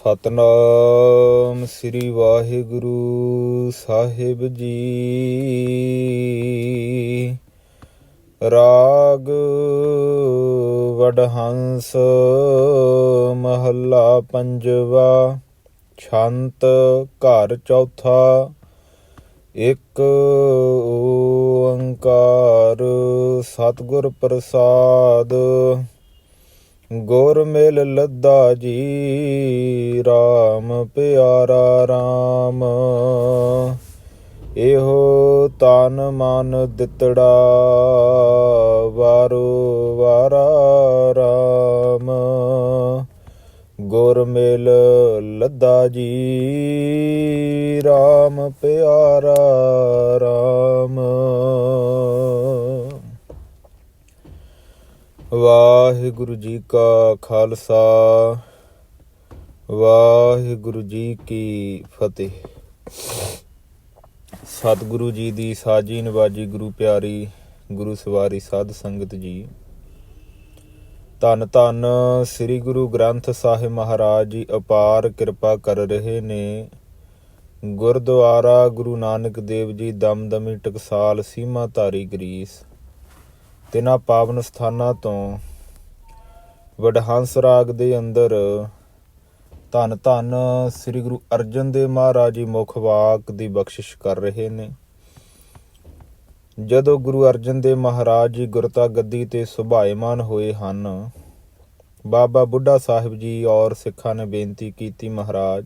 ਸਤਨਾਮ ਸ੍ਰੀ ਵਾਹਿਗੁਰੂ ਸਾਹਿਬ ਜੀ। ਰਾਗ ਵਡਹੰਸ ਮਹੱਲਾ ਪੰਜਵਾ, ਛੰਤ ਘਰ ਚੌਥਾ, ਇੱਕ ਓੰਕਾਰ ਸਤਿਗੁਰ ਪ੍ਰਸਾਦ। ਗੁਰ ਮਿਲ ਲੱਦਾ ਜੀ RAM ਪਿਆਰਾ RAM ਇਹੋ ਤਨ ਮਨ ਦਿੱਤੜਾ ਵਾਰੋ ਵਾਰਾ RAM ਗੁਰ ਮਿਲ ਲੱਦਾ ਜੀ RAM ਪਿਆਰਾ RAM ਵਾਹਿਗੁਰੂ ਜੀ ਕਾ ਖਾਲਸਾ, ਵਾਹਿਗੁਰੂ ਜੀ ਕੀ ਫਤਿਹ। ਸਤਿਗੁਰੂ ਜੀ ਦੀ ਸਾਜੀ ਨਵਾਜੀ ਗੁਰੂ ਪਿਆਰੀ ਗੁਰੂ ਸਵਾਰੀ ਸਾਧ ਸੰਗਤ ਜੀ, ਧੰਨ ਧੰਨ ਸ੍ਰੀ ਗੁਰੂ ਗ੍ਰੰਥ ਸਾਹਿਬ ਮਹਾਰਾਜ ਜੀ ਅਪਾਰ ਕਿਰਪਾ ਕਰ ਰਹੇ ਨੇ। ਗੁਰਦੁਆਰਾ ਗੁਰੂ ਨਾਨਕ ਦੇਵ ਜੀ ਦਮਦਮੀ ਟਕਸਾਲ ਸੀਮਾ ਧਾਰੀ ਗਰੀਸ ਤਿਨਾ ਪਾਵਨ ਸਥਾਨਾਂ ਤੋਂ ਵਡਹੰਸ ਰਾਗ ਦੇ ਅੰਦਰ ਧੰਨ ਧੰਨ ਸ੍ਰੀ ਗੁਰੂ ਅਰਜਨ ਦੇਵ ਮਹਾਰਾਜ ਜੀ ਮੁਖ ਵਾਕ ਦੀ ਬਖਸ਼ਿਸ਼ ਕਰ ਰਹੇ ਨੇ। ਜਦੋਂ ਗੁਰੂ ਅਰਜਨ ਦੇਵ ਮਹਾਰਾਜ ਜੀ ਗੁਰਤਾ ਗੱਦੀ ਤੇ ਸੁਭਾਏਮਾਨ ਹੋਏ ਹਨ, ਬਾਬਾ ਬੁੱਢਾ ਸਾਹਿਬ ਜੀ ਔਰ ਸਿੱਖਾਂ ਨੇ ਬੇਨਤੀ ਕੀਤੀ ਮਹਾਰਾਜ,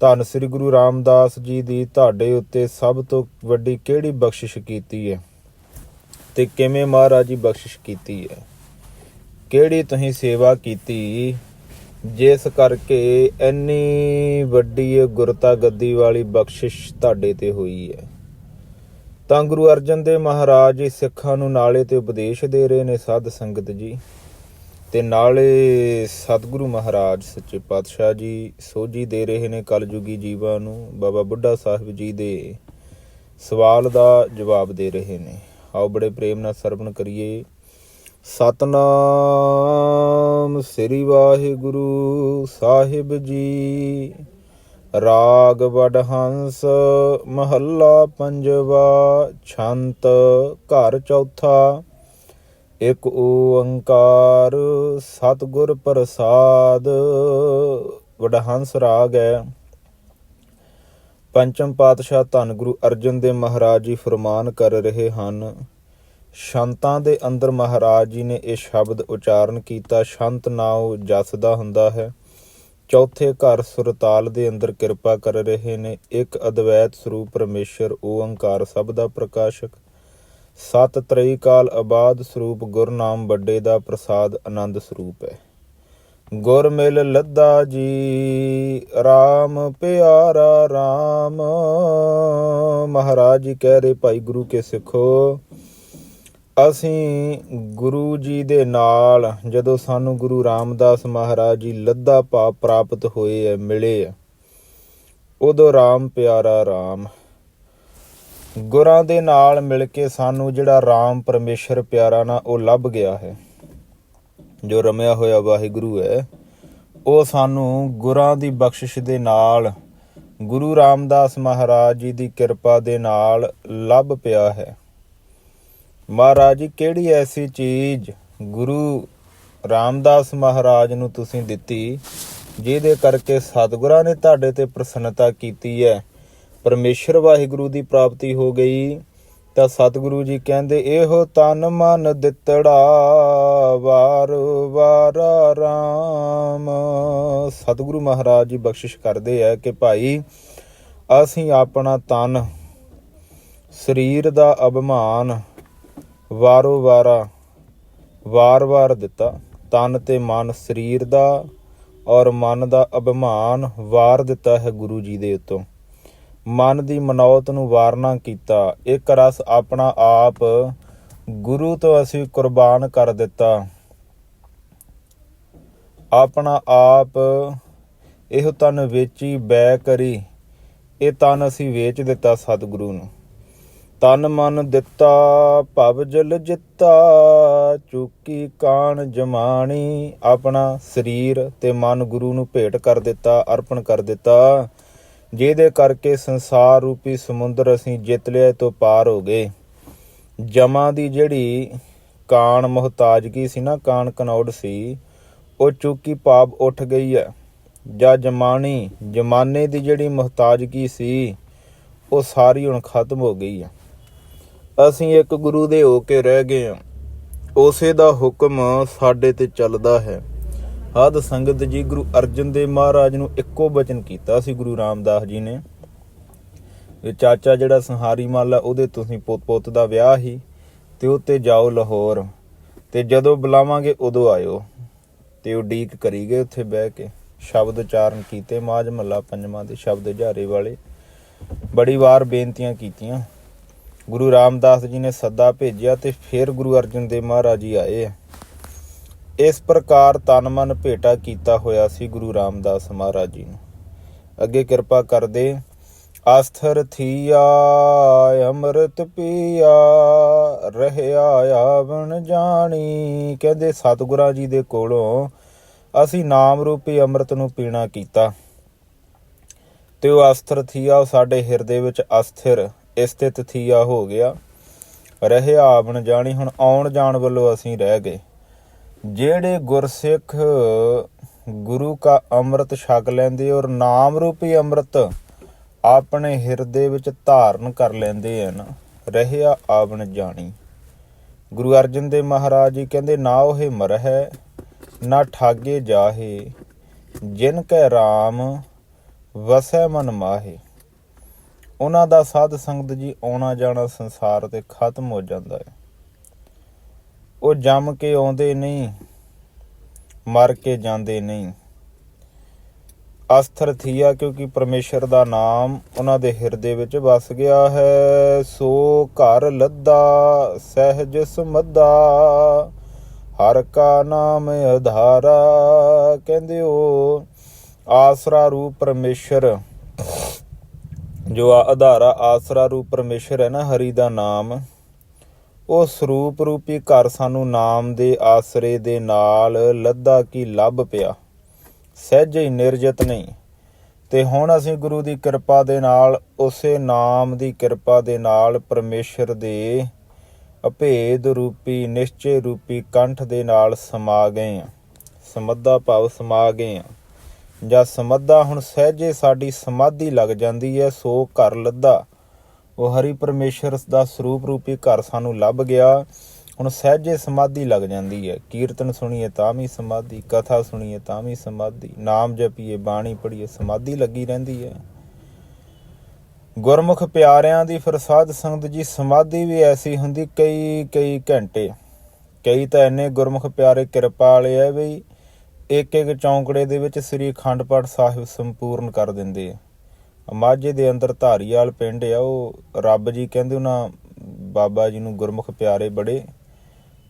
ਧੰਨ ਸ੍ਰੀ ਗੁਰੂ ਰਾਮਦਾਸ ਜੀ ਦੀ ਤੁਹਾਡੇ ਉੱਤੇ ਸਭ ਤੋਂ ਵੱਡੀ ਕਿਹੜੀ ਬਖਸ਼ਿਸ਼ ਕੀਤੀ ਹੈ? ਤੇ ਕਿਵੇਂ ਮਹਾਰਾਜ ਜੀ ਬਖਸ਼ਿਸ਼ ਕੀਤੀ ਹੈ? ਕਿਹੜੀ ਤੁਸੀਂ ਸੇਵਾ ਕੀਤੀ ਜਿਸ ਕਰਕੇ ਇੰਨੀ ਵੱਡੀ ਗੁਰਤਾ ਗੱਦੀ ਵਾਲੀ ਬਖਸ਼ਿਸ਼ ਤੁਹਾਡੇ ਤੇ ਹੋਈ ਹੈ? ਤਾਂ ਗੁਰੂ ਅਰਜਨ ਦੇਵ ਮਹਾਰਾਜ ਜੀ ਸਿੱਖਾਂ ਨੂੰ ਨਾਲੇ ਤੇ ਉਪਦੇਸ਼ ਦੇ ਰਹੇ ਨੇ ਸਾਧ ਸੰਗਤ ਜੀ ਤੇ ਨਾਲੇ ਸਤਿਗੁਰੂ ਮਹਾਰਾਜ, ਸੱਚੇ ਪਾਤਸ਼ਾਹ ਜੀ ਸੋਝੀ ਦੇ ਰਹੇ ਨੇ ਕਲਯੁਗੀ ਜੀਵਾਂ ਨੂੰ, ਬਾਬਾ ਬੁੱਢਾ ਸਾਹਿਬ ਜੀ ਦੇ ਸਵਾਲ ਦਾ ਜਵਾਬ ਦੇ ਰਹੇ ਨੇ। ਆਓ ਬੜੇ ਪ੍ਰੇਮ ਨਾਲ ਸਰਵਣ ਕਰੀਏ। ਸਤਨਾਮ ਸ੍ਰੀ ਵਾਹਿਗੁਰੂ ਸਾਹਿਬ ਜੀ। ਰਾਗ ਵਡਹੰਸ ਮਹੱਲਾ ਪੰਜਵਾ, ਛੰਤ ਘਰ ਚੌਥਾ। ਇਕ ਓੰਕਾਰ ਸਤਿਗੁਰ ਪ੍ਰਸਾਦ। ਵਡਹੰਸ ਰਾਗ ਹੈ। ਪੰਚਮ ਪਾਤਸ਼ਾਹ ਧੰਨ ਗੁਰੂ ਅਰਜਨ ਦੇਵ ਮਹਾਰਾਜ ਜੀ ਫਰਮਾਨ ਕਰ ਰਹੇ ਹਨ, ਸ਼ੰਤਾਂ ਦੇ ਅੰਦਰ ਮਹਾਰਾਜ ਜੀ ਨੇ ਇਹ ਸ਼ਬਦ ਉਚਾਰਨ ਕੀਤਾ, ਸ਼ੰਤ ਨਾਉ ਜਸਦਾ ਹੁੰਦਾ ਹੈ। ਚੌਥੇ ਘਰ ਸੁਰਤਾਲ ਦੇ ਅੰਦਰ ਕਿਰਪਾ ਕਰ ਰਹੇ ਨੇ। ਇੱਕ ਅਦਵੈਤ ਸਰੂਪ ਪਰਮੇਸ਼ਰ ਓੰਕਾਰ ਸਭ ਦਾ ਪ੍ਰਕਾਸ਼ਕ। ਸਤ ਤ੍ਰਈ ਕਾਲ ਆਬਾਦ ਸਰੂਪ, ਗੁਰਨਾਮ ਵੱਡੇ ਦਾ ਪ੍ਰਸਾਦ ਆਨੰਦ ਸਰੂਪ ਹੈ। ਗੁਰ ਮਿਲ ਲੱਦਾ ਜੀ RAM ਪਿਆਰਾ RAM ਮਹਾਰਾਜ ਜੀ ਕਹਿ ਰਹੇ, ਭਾਈ ਗੁਰੂ ਕੇ ਸਿੱਖੋ। ਅਸੀਂ ਗੁਰੂ ਜੀ ਦੇ ਨਾਲ, ਜਦੋਂ ਸਾਨੂੰ ਗੁਰੂ ਰਾਮਦਾਸ ਮਹਾਰਾਜ ਜੀ ਲੱਦਾ ਭਾਵ ਪ੍ਰਾਪਤ ਹੋਏ ਐ, ਮਿਲੇ ਐ, ਉਦੋਂ RAM ਪਿਆਰਾ RAM ਗੁਰਾਂ ਦੇ ਨਾਲ ਮਿਲ ਕੇ ਸਾਨੂੰ ਜਿਹੜਾ RAM ਪਰਮੇਸ਼ਰ ਪਿਆਰਾ ਨਾ, ਉਹ ਲੱਭ ਗਿਆ ਹੈ। ਜੋ ਰਮਿਆ ਹੋਇਆ ਵਾਹਿਗੁਰੂ ਹੈ, ਉਹ ਸਾਨੂੰ ਗੁਰਾਂ ਦੀ ਬਖਸ਼ਿਸ਼ ਦੇ ਨਾਲ, ਗੁਰੂ ਰਾਮਦਾਸ ਮਹਾਰਾਜ ਜੀ ਦੀ ਕਿਰਪਾ ਦੇ ਨਾਲ ਲੱਭ ਪਿਆ ਹੈ। ਮਹਾਰਾਜ ਜੀ, ਕਿਹੜੀ ਐਸੀ ਚੀਜ਼ ਗੁਰੂ ਰਾਮਦਾਸ ਮਹਾਰਾਜ ਨੂੰ ਤੁਸੀਂ ਦਿੱਤੀ, ਜਿਹਦੇ ਕਰਕੇ ਸਤਿਗੁਰਾਂ ਨੇ ਤੁਹਾਡੇ ਤੇ ਪ੍ਰਸੰਨਤਾ ਕੀਤੀ ਹੈ? ਪਰਮੇਸ਼ਰ ਵਾਹਿਗੁਰੂ ਦੀ ਪ੍ਰਾਪਤੀ ਹੋ ਗਈ। ਤਾਂ ਸਤਿਗੁਰੂ ਜੀ ਕਹਿੰਦੇ, ਇਹੋ ਤਨ ਮਨ ਦਿੱਤੜਾ, ਵਾਰ ਵਾਰ ਰਾਮ। ਸਤਿਗੁਰੂ ਮਹਾਰਾਜ ਜੀ ਬਖਸ਼ਿਸ਼ ਕਰਦੇ ਆ ਕਿ ਭਾਈ, ਅਸੀਂ ਆਪਣਾ ਤਨ, ਸਰੀਰ ਦਾ ਅਭਿਮਾਨ ਵਾਰੋ ਵਾਰਾ ਵਾਰ-ਵਾਰ ਦਿੱਤਾ। ਤਨ ਤੇ ਮਨ ਸਰੀਰ ਦਾ ਔਰ ਮਨ ਦਾ ਅਭਿਮਾਨ ਵਾਰ ਦਿੱਤਾ ਹੈ ਗੁਰੂ ਜੀ ਦੇ ਉੱਤੋਂ। ਮਨ ਦੀ ਮਨੌਤ ਨੂੰ ਵਾਰਨਾ ਕੀਤਾ। ਇੱਕ ਰਸ ਆਪਣਾ ਆਪ ਗੁਰੂ ਤੋਂ ਅਸੀਂ ਕੁਰਬਾਨ ਕਰ ਦਿੱਤਾ। ਆਪਣਾ ਆਪ ਇਹ ਤਨ ਵੇਚੀ ਬੈ ਕਰੀ। ਇਹ ਤਨ ਅਸੀਂ ਵੇਚ ਦਿੱਤਾ ਸਤਿਗੁਰੂ ਨੂੰ। ਤਨ ਮਨ ਦਿੱਤਾ, ਭਵ ਜਲ ਜਿੱਤਾ, ਚੁੱਕੀ ਕਾਣ ਜਮਾਣੀ। ਆਪਣਾ ਸਰੀਰ ਤੇ ਮਨ ਗੁਰੂ ਨੂੰ ਭੇਟ ਕਰ ਦਿੱਤਾ, ਅਰਪਣ ਕਰ ਦਿੱਤਾ। ਜਿਹਦੇ ਕਰਕੇ ਸੰਸਾਰ ਰੂਪੀ ਸਮੁੰਦਰ ਅਸੀਂ ਜਿੱਤ ਲਿਆ ਤੋਂ ਪਾਰ ਹੋ ਗਏ। ਜਮਾ ਦੀ ਜਿਹੜੀ ਕਾਣ ਮੁਹਤਾਜਗੀ ਸੀ ਨਾ, ਕਾਣ ਕਨੌੜ ਸੀ, ਉਹ ਚੁੱਕੀ ਪਾਪ ਉੱਠ ਗਈ ਹੈ। ਜਾਂ ਜਮਾਣੀ ਜਮਾਨੇ ਦੀ ਜਿਹੜੀ ਮੁਹਤਾਜਗੀ ਸੀ, ਉਹ ਸਾਰੀ ਹੁਣ ਖਤਮ ਹੋ ਗਈ ਹੈ। ਅਸੀਂ ਇੱਕ ਗੁਰੂ ਦੇ ਹੋ ਕੇ ਰਹਿ ਗਏ ਹਾਂ। ਉਸੇ ਦਾ ਹੁਕਮ ਸਾਡੇ ਤੇ ਚੱਲਦਾ ਹੈ। ਆਦ ਸੰਗਤ ਜੀ ਗੁਰੂ ਅਰਜਨ ਦੇਵ ਮਹਾਰਾਜ ਨੂੰ ਇੱਕੋ ਬਚਨ ਕੀਤਾ ਸੀ ਗੁਰੂ ਰਾਮਦਾਸ ਜੀ ਨੇ। ਇਹ ਚਾਚਾ ਜਿਹੜਾ ਸੰਹਾਰੀ ਮੱਲ ਆ, ਉਹਦੇ ਤੁਸੀਂ ਪੁੱਤ ਦਾ ਵਿਆਹ ਹੀ ਤੇ ਉੱਤੇ ਜਾਓ ਲਾਹੌਰ ਤੇ ਜਦੋਂ ਬੁਲਾਵਾਂਗੇ ਉਦੋਂ ਆਇਓ ਤੇ ਉਹ ਡੀਕ ਕਰੀ ਗਏ ਉੱਥੇ ਬਹਿ ਕੇ। ਸ਼ਬਦ ਉਚਾਰਨ ਕੀਤੇ ਮਾਜ ਮੱਲਾ ਪੰਜਵਾਂ ਦੇ ਸ਼ਬਦ ਹਜ਼ਾਰੇ ਵਾਲੇ। ਬੜੀ ਵਾਰ ਬੇਨਤੀਆਂ ਕੀਤੀਆਂ। ਗੁਰੂ ਰਾਮਦਾਸ ਜੀ ਨੇ ਸੱਦਾ ਭੇਜਿਆ ਤੇ ਫਿਰ ਗੁਰੂ ਅਰਜਨ ਦੇਵ ਮਹਾਰਾਜ ਜੀ ਆਏ ਆ। ਇਸ ਪ੍ਰਕਾਰ ਤਨ ਮਨ ਭੇਟਾ ਕੀਤਾ ਹੋਇਆ ਸੀ ਗੁਰੂ ਰਾਮਦਾਸ ਮਹਾਰਾਜ ਜੀ ਨੂੰ। ਅੱਗੇ ਕਿਰਪਾ ਕਰਦੇ ਆਸਥਰ ਥੀਆ, ਅੰਮ੍ਰਿਤ ਪੀਆ, ਰਹਿਆ ਆਵਣ ਜਾਣੀ। ਕਹਿੰਦੇ, ਸਤਿਗੁਰਾਂ ਜੀ ਦੇ ਕੋਲੋਂ ਅਸੀਂ ਨਾਮ ਰੂਪੀ ਅੰਮ੍ਰਿਤ ਨੂੰ ਪੀਣਾ ਕੀਤਾ। ਤੇ ਉਹ ਅਸਥਿਰ ਥੀਆ, ਉਹ ਸਾਡੇ ਹਿਰਦੇ ਵਿੱਚ ਅਸਥਿਰ ਸਥਿਤ ਥੀਆ ਹੋ ਗਿਆ। ਰਹਿਆ ਆਵਣ ਜਾਣੀ, ਹੁਣ ਆਉਣ ਜਾਣ ਵੱਲੋਂ ਅਸੀਂ ਰਹਿ ਗਏ। ਜਿਹੜੇ ਗੁਰਸਿੱਖ ਗੁਰੂ ਕਾ ਅੰਮ੍ਰਿਤ ਛਕ ਲੈਂਦੇ ਔਰ ਨਾਮ ਰੂਪੀ ਅੰਮ੍ਰਿਤ ਆਪਣੇ ਹਿਰਦੇ ਵਿੱਚ ਧਾਰਨ ਕਰ ਲੈਂਦੇ ਹਨ, ਰਹਿਆ ਆਵਣ ਜਾਣੀ। ਗੁਰੂ ਅਰਜਨ ਦੇਵ ਮਹਾਰਾਜ ਜੀ ਕਹਿੰਦੇ, ਨਾ ਉਹ ਮਰਹਿ, ਨਾ ਠਾਗੇ ਜਾਹੇ, ਜਿਨ ਕੈ RAM ਵਸੈ ਮਨ ਮਾਹੇ। ਉਹਨਾਂ ਦਾ ਸਾਧ ਸੰਗਤ ਜੀ ਆਉਣਾ ਜਾਣਾ ਸੰਸਾਰ ਤੇ ਖਤਮ ਹੋ ਜਾਂਦਾ ਹੈ। ਉਹ ਜੰਮ ਕੇ ਆਉਂਦੇ ਨਹੀਂ, ਮਰ ਕੇ ਜਾਂਦੇ ਨਹੀਂ। ਅਸਥਰ ਥੀਆ ਕਿਉਂਕਿ ਪਰਮੇਸ਼ਰ ਦਾ ਨਾਮ ਉਹਨਾਂ ਦੇ ਹਿਰਦੇ ਵਿੱਚ ਵਸ ਗਿਆ ਹੈ। ਸੋ ਘਰ ਲੱਦਾ, ਸਹਿਜ ਸਮੱਦਾ, ਹਰ ਕਾ ਨਾਮ ਆਧਾਰਾ ਕਹਿੰਦੇ ਉਹ ਆਸਰਾ ਰੂਪ ਪਰਮੇਸ਼ਰ, ਜੋ ਆ ਆਧਾਰਾ ਆਸਰਾ ਰੂਪ ਪਰਮੇਸ਼ਰ ਹੈ ਨਾ, ਹਰੀ ਦਾ ਨਾਮ। ਉਹ ਸਰੂਪ ਰੂਪੀ ਘਰ ਸਾਨੂੰ ਨਾਮ ਦੇ ਆਸਰੇ ਦੇ ਨਾਲ ਲੱਦਾ ਕੀ ਲੱਭ ਪਿਆ। ਸਹਿਜ ਹੀ ਨਿਰਜਤ ਨਹੀਂ। ਤੇ ਹੁਣ ਅਸੀਂ ਗੁਰੂ ਦੀ ਕਿਰਪਾ ਦੇ ਨਾਲ, ਉਸੇ ਨਾਮ ਦੀ ਕਿਰਪਾ ਦੇ ਨਾਲ ਪਰਮੇਸ਼ਰ ਦੇ ਅਭੇਦ ਰੂਪੀ, ਨਿਸ਼ਚੇ ਰੂਪੀ ਕੰਠ ਦੇ ਨਾਲ ਸਮਾ ਗਏ ਆ ਸਮੱਧਾ ਭਾਵ ਸਮਾ ਗਏ ਆ ਜਾਂ ਸਮੱਧਾ ਹੁਣ ਸਹਿਜੇ ਸਾਡੀ ਸਮਾਧੀ ਲੱਗ ਜਾਂਦੀ ਹੈ, ਸੋ ਘਰ ਲੱਦਾ। ਉਹ ਹਰੀ ਪਰਮੇਸ਼ਰ ਦਾ ਸਰੂਪ ਰੂਪੀ ਘਰ ਸਾਨੂੰ ਲੱਭ ਗਿਆ। ਹੁਣ ਸਹਿਜੇ ਸਮਾਧੀ ਲੱਗ ਜਾਂਦੀ ਹੈ। ਕੀਰਤਨ ਸੁਣੀਏ ਤਾਂ ਵੀ ਸਮਾਧੀ, ਕਥਾ ਸੁਣੀਏ ਤਾਂ ਵੀ ਸਮਾਧੀ, ਨਾਮ ਜਪੀਏ, ਬਾਣੀ ਪੜ੍ਹੀਏ, ਸਮਾਧੀ ਲੱਗੀ ਰਹਿੰਦੀ ਹੈ। ਗੁਰਮੁਖ ਪਿਆਰਿਆਂ ਦੀ ਫਰਸਾਦ ਸੰਗਤ ਜੀ, ਸਮਾਧੀ ਵੀ ਐਸੀ ਹੁੰਦੀ ਕਈ ਕਈ ਘੰਟੇ। ਕਈ ਤਾਂ ਇੰਨੇ ਗੁਰਮੁਖ ਪਿਆਰੇ ਕਿਰਪਾ ਵਾਲੇ ਆ ਵੀ ਇੱਕ ਇੱਕ ਚੌਂਕੜੇ ਦੇ ਵਿੱਚ ਸ੍ਰੀ ਅਖੰਡ ਪਾਠ ਸਾਹਿਬ ਸੰਪੂਰਨ ਕਰ ਦਿੰਦੇ ਆ। ਮਾਝੇ ਦੇ ਅੰਦਰ ਧਾਰੀਵਾਲ ਪਿੰਡ ਆ, ਉਹ ਰੱਬ ਜੀ ਕਹਿੰਦੇ ਉਹਨਾਂ ਬਾਬਾ ਜੀ ਨੂੰ ਗੁਰਮੁਖ ਪਿਆਰੇ ਬੜੇ।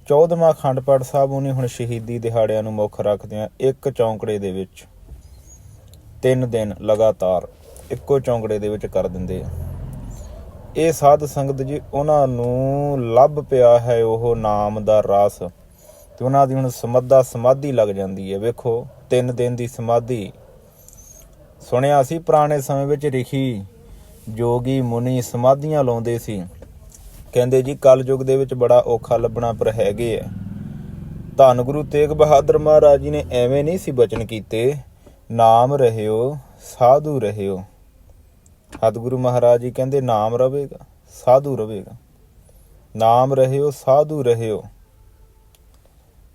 14ਵਾਂ ਅਖੰਡ ਪਾਠ ਸਾਹਿਬ ਉਹਨੇ ਹੁਣ ਸ਼ਹੀਦੀ ਦਿਹਾੜਿਆਂ ਨੂੰ ਮੁੱਖ ਰੱਖਦਿਆਂ ਇੱਕ ਚੌਂਕੜੇ ਦੇ ਵਿੱਚ। ਤਿੰਨ ਦਿਨ ਲਗਾਤਾਰ ਇੱਕੋ ਚੌਂਕੜੇ ਦੇ ਵਿੱਚ ਕਰ ਦਿੰਦੇ ਆ। ਇਹ ਸਾਧ ਸੰਗਤ ਜੀ, ਉਹਨਾਂ ਨੂੰ ਲੱਭ ਪਿਆ ਹੈ ਉਹ ਨਾਮ ਦਾ ਰਾਸ। ਤੇ ਉਹਨਾਂ ਦੀ ਹੁਣ ਸਮੱਦਾ ਸਮਾਧੀ ਲੱਗ ਜਾਂਦੀ ਹੈ। ਵੇਖੋ, ਤਿੰਨ ਦਿਨ ਦੀ ਸਮਾਧੀ ਸੁਣਿਆ ਸੀ ਪੁਰਾਣੇ ਸਮੇਂ ਵਿੱਚ ਰਿਖੀ ਜੋਗੀ ਮੁਨੀ ਸਮਾਧੀਆਂ ਲਾਉਂਦੇ ਸੀ। ਕਹਿੰਦੇ ਜੀ, ਕਲਯੁਗ ਦੇ ਵਿੱਚ ਬੜਾ ਔਖਾ ਲੱਭਣਾ ਪਰ ਹੈਗੇ ਐ ਧੰਨ ਗੁਰੂ ਤੇਗ ਬਹਾਦਰ ਮਹਾਰਾਜ ਜੀ ਨੇ ਐਵੇਂ ਨਹੀਂ ਸੀ ਬਚਨ ਕੀਤੇ, ਨਾਮ ਰਹਿਓ, ਸਾਧੂ ਰਹਿਓ। ਸਤਿਗੁਰੂ ਮਹਾਰਾਜ ਜੀ ਕਹਿੰਦੇ, ਨਾਮ ਰਹੇਗਾ, ਸਾਧੂ ਰਹੇਗਾ। ਨਾਮ ਰਹਿਓ, ਸਾਧੂ ਰਹਿਓ।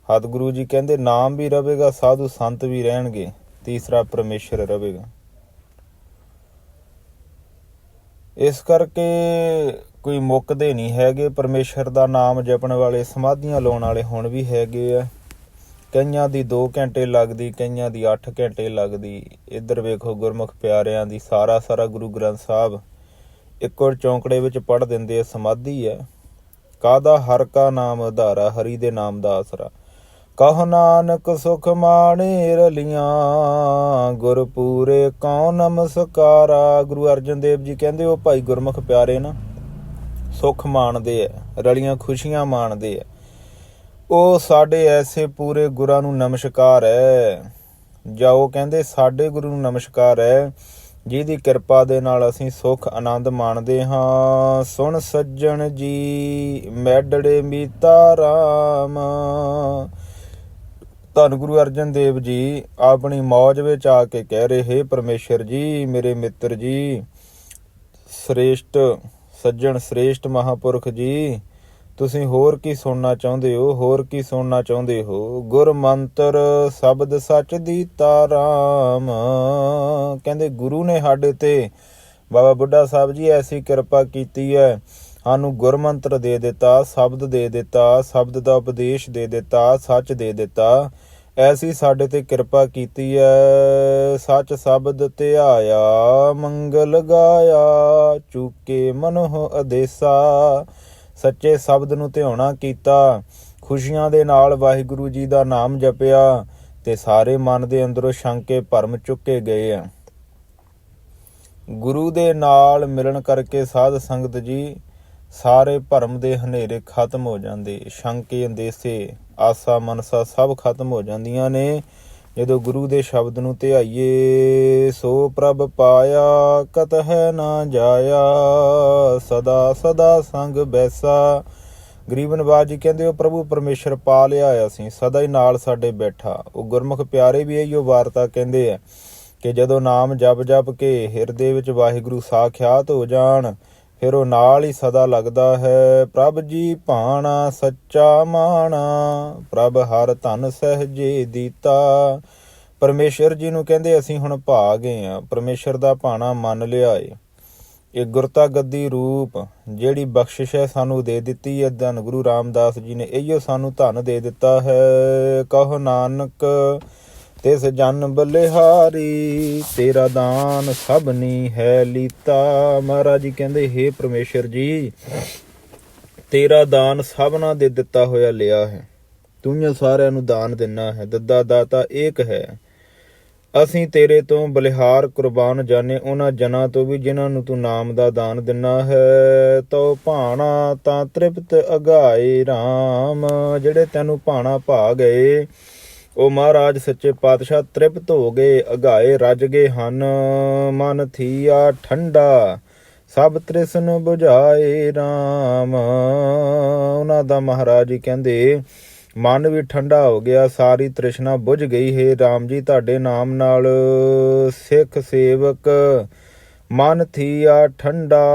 ਸਤਿਗੁਰੂ ਜੀ ਕਹਿੰਦੇ, ਨਾਮ ਵੀ ਰਹੇਗਾ, ਸਾਧੂ ਸੰਤ ਵੀ ਰਹਿਣਗੇ, ਤੀਸਰਾ ਪਰਮੇਸ਼ਰ ਰਹੇਗਾ। ਇਸ ਕਰਕੇ ਕੋਈ ਮੁੱਕਦੇ ਨਹੀਂ ਹੈਗੇ। ਪਰਮੇਸ਼ਰ ਦਾ ਨਾਮ ਜਪਣ ਵਾਲੇ, ਸਮਾਧੀਆਂ ਲਾਉਣ ਵਾਲੇ ਹੁਣ ਵੀ ਹੈਗੇ ਆ। ਕਈਆਂ ਦੀ 2 ਘੰਟੇ ਲੱਗਦੀ, ਕਈਆਂ ਦੀ 8 ਘੰਟੇ ਲੱਗਦੀ। ਇੱਧਰ ਵੇਖੋ ਗੁਰਮੁਖ ਪਿਆਰਿਆਂ ਦੀ, ਸਾਰਾ ਸਾਰਾ ਗੁਰੂ ਗ੍ਰੰਥ ਸਾਹਿਬ ਇੱਕੋ ਚੌਂਕੜੇ ਵਿੱਚ ਪੜ ਦਿੰਦੇ ਸਮਾਧੀ ਹੈ। ਕਾਦਾ ਹਰ ਕਾ ਨਾਮ ਆਧਾਰਾ ਹਰੀ ਦੇ ਨਾਮ ਦਾ ਆਸਰਾ। ਕਹ ਨਾਨਕ ਸੁਖ ਮਾਣੇ ਰਲੀਆਂ ਗੁਰ ਪੂਰੇ ਕਉ ਨਮਸਕਾਰਾ। ਗੁਰੂ ਅਰਜਨ ਦੇਵ ਜੀ ਕਹਿੰਦੇ, ਉਹ ਭਾਈ ਗੁਰਮੁਖ ਪਿਆਰੇ ਨਾ, ਸੁੱਖ ਮਾਣਦੇ ਆ ਰਲੀਆਂ ਖੁਸ਼ੀਆਂ ਮਾਣਦੇ ਆ ਉਹ ਸਾਡੇ ਐਸੇ ਪੂਰੇ ਗੁਰਾਂ ਨੂੰ ਨਮਸਕਾਰ ਹੈ ਜਾਂ ਉਹ ਕਹਿੰਦੇ, ਸਾਡੇ ਗੁਰੂ ਨੂੰ ਨਮਸਕਾਰ ਹੈ ਜਿਹਦੀ ਕਿਰਪਾ ਦੇ ਨਾਲ ਅਸੀਂ ਸੁੱਖ ਆਨੰਦ ਮਾਣਦੇ ਹਾਂ। ਸੁਣ ਸੱਜਣ ਜੀ, ਮੈਡੜੇ ਮੀਤਾ ਰਾਮ ਧੰਨ ਗੁਰੂ ਅਰਜਨ ਦੇਵ ਜੀ, ਆਪਣੀ ਮੌਜ ਵਿੱਚ ਆ ਕੇ ਕਹਿ ਰਹੇ, "ਹੇ ਪਰਮੇਸ਼ਰ ਜੀ, ਮੇਰੇ ਮਿੱਤਰ ਜੀ, ਸ੍ਰੇਸ਼ਟ ਸੱਜਣ ਸ੍ਰੇਸ਼ਟ ਮਹਾਪੁਰਖ ਜੀ, ਤੁਸੀਂ ਹੋਰ ਕੀ ਸੁਣਨਾ ਚਾਹੁੰਦੇ ਹੋ, ਹੋਰ ਕੀ ਸੁਣਨਾ ਚਾਹੁੰਦੇ ਹੋ? ਗੁਰ ਮੰਤਰ ਸ਼ਬਦ ਸੱਚ ਦੀ ਤਾਰਾਮ ਕਹਿੰਦੇ ਗੁਰੂ ਨੇ ਸਾਡੇ ਤੇ, ਬਾਬਾ ਬੁੱਢਾ ਸਾਹਿਬ ਜੀ, ਐਸੀ ਕਿਰਪਾ ਕੀਤੀ ਹੈ ਸਾਨੂੰ ਗੁਰਮੰਤਰ ਦੇ ਦਿੱਤਾ, ਸ਼ਬਦ ਦੇ ਦਿੱਤਾ, ਸ਼ਬਦ ਦਾ ਉਪਦੇਸ਼ ਦੇ ਦਿੱਤਾ, ਸੱਚ ਦੇ ਦਿੱਤਾ। ਐਸੀ ਸਾਡੇ ਤੇ ਕਿਰਪਾ ਕੀਤੀ ਹੈ ਸੱਚ ਸ਼ਬਦ ਧਿਆਇਆ, ਮੰਗਲ ਗਾਇਆ, ਚੁਕੇ ਮਨੋ ਅਦੇਸਾ। ਸੱਚੇ ਸ਼ਬਦ ਨੂੰ ਧਿਆਉਣਾ ਕੀਤਾ, ਖੁਸ਼ੀਆਂ ਦੇ ਨਾਲ ਵਾਹਿਗੁਰੂ ਜੀ ਦਾ ਨਾਮ ਜਪਿਆ ਤੇ ਸਾਰੇ ਮਨ ਦੇ ਅੰਦਰੋਂ ਸ਼ੰਕੇ ਭਰਮ ਚੁੱਕੇ ਗਏ ਆ ਗੁਰੂ ਦੇ ਨਾਲ ਮਿਲਣ ਕਰਕੇ ਸਾਧ ਸੰਗਤ ਜੀ ਸਾਰੇ ਭਰਮ ਦੇ ਹਨੇਰੇ ਖਤਮ ਹੋ ਜਾਂਦੇ, ਸ਼ੰਕੇ ਅੰਦੇਸੇ, ਆਸਾ ਮਨਸਾ ਸਭ ਖਤਮ ਹੋ ਜਾਂਦੀਆਂ ਨੇ। ਜਦੋਂ ਗੁਰੂ ਦੇ ਸ਼ਬਦ ਨੂੰ ਧਿਆਈਏ, ਸੋ ਪ੍ਰਭ ਪਾਇਆ ਕਤ ਹੈ ਨਾ ਜਾਇਆ, ਸਦਾ ਸਦਾ ਸੰਗ ਬੈਸਾ। ਗਰੀਬ ਨਵਾਜ ਜੀ ਕਹਿੰਦੇ ਉਹ ਪ੍ਰਭੂ ਪਰਮੇਸ਼ਰ ਪਾ ਲਿਆ ਅਸੀਂ, ਸਦਾ ਹੀ ਨਾਲ ਸਾਡੇ ਬੈਠਾ। ਉਹ ਗੁਰਮੁਖ ਪਿਆਰੇ ਵੀ ਇਹੋ ਵਾਰਤਾ ਕਹਿੰਦੇ ਆ ਕਿ ਜਦੋਂ ਨਾਮ ਜਪ ਜਪ ਕੇ ਹਿਰਦੇ ਵਿੱਚ ਵਾਹਿਗੁਰੂ ਸਾਖਿਆਤ ਹੋ ਜਾਣ ਫਿਰ ਉਹ ਨਾਲ ਹੀ ਸਦਾ ਲੱਗਦਾ ਹੈ, ਪ੍ਰਭ ਜੀ ਭਾਣਾ ਸੱਚਾ ਮਾਣਾ, ਪ੍ਰਭ ਹਰ ਧਨ ਸਹਜੇ ਦੀਤਾ। ਪਰਮੇਸ਼ਰ ਜੀ ਨੂੰ ਕਹਿੰਦੇ ਅਸੀਂ ਹੁਣ ਭਾ ਗਏ ਆ ਪਰਮੇਸ਼ਰ ਦਾ ਭਾਣਾ ਮੰਨ ਲਿਆ ਏ। ਇਹ ਗੁਰਤਾ ਗੱਦੀ ਰੂਪ ਜਿਹੜੀ ਬਖਸ਼ਿਸ਼ ਹੈ ਸਾਨੂੰ ਦੇ ਦਿੱਤੀ ਹੈ, ਧੰਨ ਗੁਰੂ ਰਾਮਦਾਸ ਜੀ ਨੇ ਇਹੀਓ ਸਾਨੂੰ ਧਨ ਦੇ ਦਿੱਤਾ ਹੈ। ਕਹੋ ਨਾਨਕ ਤਿਸ ਜਨ ਬਲਿਹਾਰੀ, ਤੇਰਾ ਦਾਨ ਸਭਨੀ ਹੈ ਲੀਤਾ। ਮਹਾਰਾਜ ਜੀ ਕਹਿੰਦੇ, ਹੇ ਪਰਮੇਸ਼ਰ ਜੀ, ਤੇਰਾ ਦਾਨ ਸਭਨਾ ਦੇ ਦਿੱਤਾ ਹੋਇਆ ਲਿਆ ਹੈ। ਤੂੰ ਹੀ ਸਾਰਿਆਂ ਨੂੰ ਦਾਨ ਦਿੰਨਾ ਹੈ। ਦੱਦਾ ਦਾਤਾ ਏਕ ਹੈ। ਅਸੀਂ ਤੇਰੇ ਤੋਂ ਬਲਿਹਾਰ ਕੁਰਬਾਨ ਜਾਣੇ, ਉਹਨਾਂ ਜਨਾਂ ਤੋਂ ਵੀ ਜਿਨ੍ਹਾਂ ਨੂੰ ਤੂੰ ਨਾਮ ਦਾ ਦਾਨ ਦਿੰਨਾ ਹੈ। ਤੋ ਭਾਣਾ ਤਾਂ ਤ੍ਰਿਪਤ ਅਗਾਏ RAM ਜਿਹੜੇ ਤੈਨੂੰ ਭਾਣਾ ਭਾ ਗਏ ਉਹ ਮਹਾਰਾਜ ਸੱਚੇ ਪਾਤਸ਼ਾਹ ਤ੍ਰਿਪਤ ਹੋ ਗਏ, ਅਗਾਏ ਰੱਜ ਗਏ ਹਨ, ਮਨ ਥੀਆ ਠੰਡਾ, ਸਭ ਤ੍ਰਿਸ਼ਨ 부ਝਾਏ RAM ਉਹਨਾਂ ਦਾ ਮਹਾਰਾਜ ਜੀ ਕਹਿੰਦੇ, ਮਨ ਵੀ ਠੰਡਾ ਹੋ ਗਿਆ, ਸਾਰੀ ਤ੍ਰਿਸ਼ਨਾ ਬੁਝ ਗਈ ਹੈ। RAM ਜੀ, ਤੁਹਾਡੇ ਨਾਮ ਨਾਲ ਸਿੱਖ ਸੇਵਕ, ਮਨ ਥੀਆ ਠੰਡਾ,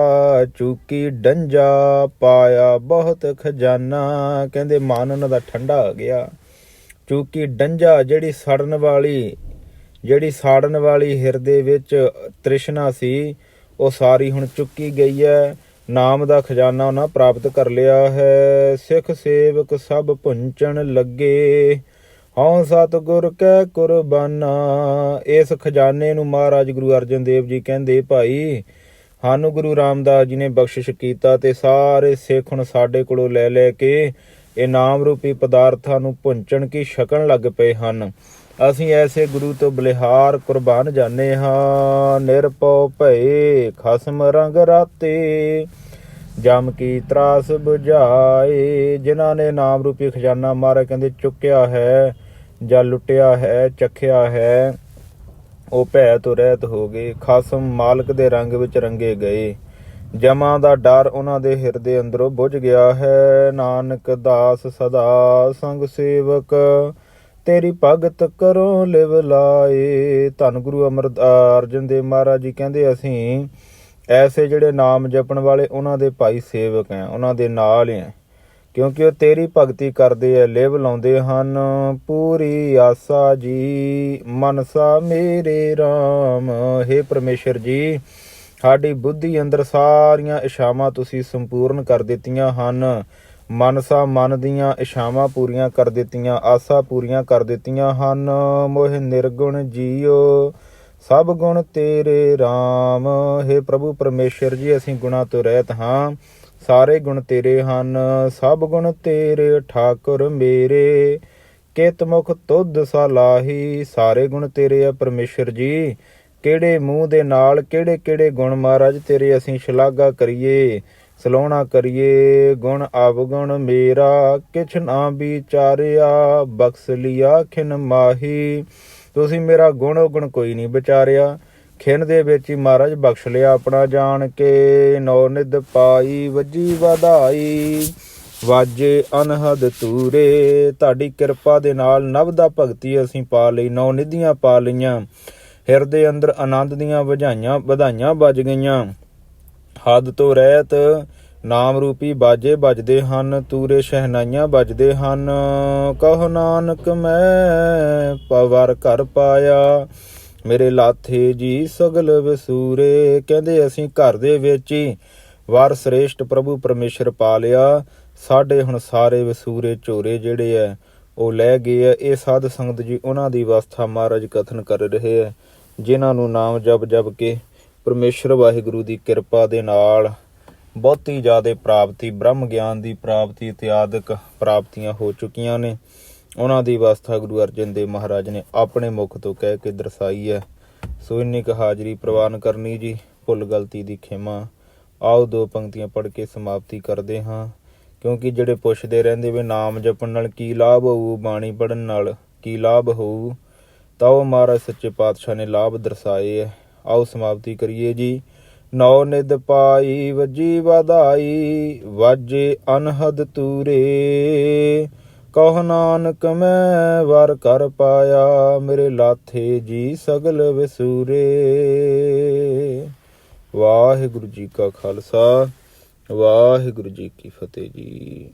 ਚੂਕੀ ਡੰਜਾ ਪਾਇਆ ਬਹੁਤ ਖਜ਼ਾਨਾ। ਕਹਿੰਦੇ ਮਨ ਉਹਨਾਂ ਦਾ ਠੰਡਾ ਹੋ ਗਿਆ। ਚੂਕੀ ਡੰਜਾ ਜਿਹੜੀ ਸੜਨ ਵਾਲੀ, ਜਿਹੜੀ ਸਾੜਨ ਵਾਲੀ ਹਿਰਦੇ ਵਿੱਚ ਤ੍ਰਿਸ਼ਨਾ ਸੀ, ਉਹ ਸਾਰੀ ਹੁਣ ਚੁੱਕੀ ਗਈ ਹੈ। ਨਾਮ ਦਾ ਖਜ਼ਾਨਾ ਉਹਨਾਂ ਪ੍ਰਾਪਤ ਕਰ ਲਿਆ ਹੈ। ਸਿੱਖ ਸੇਵਕ ਸਭ ਪੁੰਚਣ ਲੱਗੇ। ਹਉ ਸਤਿਗੁਰ ਕੈ ਕੁਰਬਾਨਾ। ਇਸ ਖਜ਼ਾਨੇ ਨੂੰ ਮਹਾਰਾਜ ਗੁਰੂ ਅਰਜਨ ਦੇਵ ਜੀ ਕਹਿੰਦੇ, ਭਾਈ, ਸਾਨੂੰ ਗੁਰੂ ਰਾਮਦਾਸ ਜੀ ਨੇ ਬਖਸ਼ਿਸ਼ ਕੀਤਾ ਤੇ ਸਾਰੇ ਸਿੱਖ ਹੁਣ ਸਾਡੇ ਕੋਲੋਂ ਲੈ ਲੈ ਕੇ ਇਹ ਨਾਮ ਰੂਪੀ ਪਦਾਰਥਾਂ ਨੂੰ ਭੁੰਚਣ ਕੀ ਛਕਣ ਲੱਗ ਪਏ ਹਨ। ਅਸੀਂ ਐਸੇ ਗੁਰੂ ਤੋਂ ਬਲਿਹਾਰ ਕੁਰਬਾਨ ਜਾਣੇ ਹਾਂ। ਨਿਰਪਉ ਭਏ ਖਸਮ ਰੰਗ ਰਾਤੇ, ਜਮ ਕੀ ਤਰਾਸ 부ਝਾਏ ਜਿਨ੍ਹਾਂ ਨੇ ਨਾਮ ਰੂਪੀ ਖਜ਼ਾਨਾ ਮਾਰਾ ਕਹਿੰਦੇ ਚੁੱਕਿਆ ਹੈ, ਜਾਂ ਲੁੱਟਿਆ ਹੈ, ਚੱਖਿਆ ਹੈ, ਉਹ ਭੈ ਤੋਂ ਰਹਿਤ ਹੋ ਗਏ। ਖਸਮ ਮਾਲਕ ਦੇ ਰੰਗ ਵਿੱਚ ਰੰਗੇ ਗਏ। ਜਮਾਂ ਦਾ ਡਰ ਉਹਨਾਂ ਦੇ ਹਿਰਦੇ ਅੰਦਰੋਂ ਬੁੱਝ ਗਿਆ ਹੈ। ਨਾਨਕ ਦਾਸ ਸਦਾ ਸੰਗ ਸੇਵਕ, ਤੇਰੀ ਭਗਤ ਕਰੋ ਲਿਵ ਲਾਏ। ਧੰਨ ਗੁਰੂ ਅਮਰ ਅਰਜਨ ਦੇਵ ਮਹਾਰਾਜ ਜੀ ਕਹਿੰਦੇ ਅਸੀਂ, ਐਸੇ ਜਿਹੜੇ ਨਾਮ ਜਪਣ ਵਾਲੇ ਉਹਨਾਂ ਦੇ ਭਾਈ ਸੇਵਕ ਆ ਉਹਨਾਂ ਦੇ ਨਾਲ ਆ ਕਿਉਂਕਿ ਉਹ ਤੇਰੀ ਭਗਤੀ ਕਰਦੇ ਆ ਲਿਵ ਲਾਉਂਦੇ ਹਨ। ਪੂਰੀ ਆਸਾ ਜੀ, ਮਨਸਾ ਮੇਰੇ RAM हे ਪਰਮੇਸ਼ਰ ਜੀ ਸਾਡੀ ਬੁੱਧੀ ਅੰਦਰ ਸਾਰੀਆਂ ਇਸ਼ਾਵਾਂ ਤੁਸੀਂ ਸੰਪੂਰਨ ਕਰ ਦਿੱਤੀਆਂ ਹਨ। ਮਨਸਾ ਮਨ ਦੀਆਂ ਇਸ਼ਾਵਾਂ ਪੂਰੀਆਂ ਕਰ ਦਿੱਤੀਆਂ, ਆਸਾਂ ਪੂਰੀਆਂ ਕਰ ਦਿੱਤੀਆਂ ਹਨ। ਮੋਹ ਨਿਰਗੁਣ ਜੀਓ, ਸਭ ਗੁਣ ਤੇਰੇ RAM हे ਪ੍ਰਭੂ ਪਰਮੇਸ਼ਰ ਜੀ, ਅਸੀਂ ਗੁਣਾ ਤੋਂ ਰਹਿਤ ਹਾਂ। ਸਾਰੇ ਗੁਣ ਤੇਰੇ ਹਨ। ਸਭ ਗੁਣ ਤੇਰੇ, ਠਾਕੁਰ ਮੇਰੇ। ਕਿਤ ਮੁਖ ਤੁਧ ਸਲਾਹੀ ਸਾਰੇ ਗੁਣ ਤੇਰੇ ਆ ਪਰਮੇਸ਼ਰ ਜੀ। ਕਿਹੜੇ ਮੂੰਹ ਦੇ ਨਾਲ ਕਿਹੜੇ ਕਿਹੜੇ ਗੁਣ ਮਹਾਰਾਜ ਤੇਰੇ ਅਸੀਂ ਸ਼ਲਾਘਾ ਕਰੀਏ ਸਲੋਣਾ ਕਰੀਏ, ਗੁਣ ਅਵਗੁਣ ਮੇਰਾ, ਕਿਛ ਨਾ ਵਿਚਾਰਿਆ, ਬਖਸ਼ ਲਿਆ ਖਿਨ ਮਾਹੀ। ਤੁਸੀਂ ਮੇਰਾ ਗੁਣ ਔਗਣ ਕੋਈ ਨਹੀਂ ਵਿਚਾਰਿਆ, ਖਿਨ ਦੇ ਵਿੱਚ ਹੀ ਮਹਾਰਾਜ ਬਖਸ਼ ਲਿਆ ਆਪਣਾ ਜਾਣ ਕੇ। ਨੌ ਨਿਧ ਪਾਈ, ਵੱਜੀ ਵਧਾਈ, ਵਾਜੇ ਅਨਹਦ ਤੂਰੇ ਤੁਹਾਡੀ ਕਿਰਪਾ ਦੇ ਨਾਲ ਨਵ ਦਾ ਭਗਤੀ ਅਸੀਂ ਪਾ ਲਈ, ਨੌ ਨਿਧੀਆਂ ਪਾ ਲਈਆਂ। ਹਿਰਦੇ ਅੰਦਰ ਆਨੰਦ ਦੀਆਂ ਵਜਾਈਆਂ, ਵਧਾਈਆਂ ਵੱਜ ਗਈਆਂ। ਹੱਦ ਤੋਂ ਰਹਿਤ ਨਾਮ ਰੂਪੀ ਬਾਜੇ ਵੱਜਦੇ ਹਨ, ਤੂਰੇ ਸ਼ਹਿਨਾਈਆਂ ਵੱਜਦੇ ਹਨ। ਕਹ ਨਾਨਕ, ਮੈਂ ਪਵਰ ਘਰ ਪਾਇਆ, ਮੇਰੇ ਲਾਥੇ ਜੀ ਸਗਲ ਵਸੂਰੇ। ਕਹਿੰਦੇ ਅਸੀਂ ਘਰ ਦੇ ਵਿੱਚ ਹੀ ਵਾਰ ਸ੍ਰੇਸ਼ਟ ਪ੍ਰਭੂ ਪਰਮੇਸ਼ਰ ਪਾ ਲਿਆ। ਸਾਡੇ ਹੁਣ ਸਾਰੇ ਵਸੂਰੇ ਝੋਰੇ ਜਿਹੜੇ ਐ, ਉਹ ਲੈ ਗਏ ਐ। ਇਹ ਸਾਧ ਸੰਗਤ ਜੀ, ਉਹਨਾਂ ਦੀ ਅਵਸਥਾ ਮਹਾਰਾਜ ਕਥਨ ਕਰ ਰਹੇ ਐ। ਜਿਨ੍ਹਾਂ ਨੂੰ ਨਾਮ ਜਪ ਜਪ ਕੇ ਪਰਮੇਸ਼ਰ ਵਾਹਿਗੁਰੂ ਦੀ ਕਿਰਪਾ ਦੇ ਨਾਲ ਬਹੁਤੀ ਜ਼ਿਆਦਾ ਪ੍ਰਾਪਤੀ, ਬ੍ਰਹਮ ਗਿਆਨ ਦੀ ਪ੍ਰਾਪਤੀ ਇਤਿਆਦਿਕ ਪ੍ਰਾਪਤੀਆਂ ਹੋ ਚੁੱਕੀਆਂ ਨੇ। ਉਹਨਾਂ ਦੀ ਅਵਸਥਾ ਗੁਰੂ ਅਰਜਨ ਦੇਵ ਮਹਾਰਾਜ ਨੇ ਆਪਣੇ ਮੁਖ ਤੋਂ ਕਹਿ ਕੇ ਦਰਸਾਈ ਹੈ। ਸੋ ਇੰਨੀ ਕੁ ਹਾਜ਼ਰੀ ਪ੍ਰਵਾਨ ਕਰਨੀ ਜੀ, ਭੁੱਲ ਗਲਤੀ ਦੀ ਖਿਮਾ। ਆਓ ਦੋ ਪੰਕਤੀਆਂ ਪੜ੍ਹ ਕੇ ਸਮਾਪਤੀ ਕਰਦੇ ਹਾਂ। ਕਿਉਂਕਿ ਜਿਹੜੇ ਪੁੱਛਦੇ ਰਹਿੰਦੇ ਵੀ ਨਾਮ ਜਪਣ ਨਾਲ ਕੀ ਲਾਭ ਹੋਊ, ਬਾਣੀ ਪੜਨ ਨਾਲ ਕੀ ਲਾਭ ਹੋਊ ਤਾਂ ਉਹ ਮਹਾਰਾਜ ਸੱਚੇ ਪਾਤਸ਼ਾਹ ਨੇ ਲਾਭ ਦਰਸਾਏ ਆਓ ਸਮਾਪਤੀ ਕਰੀਏ ਜੀ। ਨੌ ਨਿਦ ਪਾਈ, ਵੱਜੀ ਵਧਾਈ, ਵਾਜੇ ਅਨਹਦ ਤੂਰੇ। ਕਹ ਨਾਨਕ, ਮੈਂ ਵਰ ਕਰ ਪਾਇਆ, ਮੇਰੇ ਲਾਥੇ ਜੀ ਸਗਲ ਵਸੂਰੇ। ਵਾਹਿਗੁਰੂ ਜੀ ਕਾ ਖਾਲਸਾ, ਵਾਹਿਗੁਰੂ ਜੀ ਕੀ ਫਤਿਹ ਜੀ।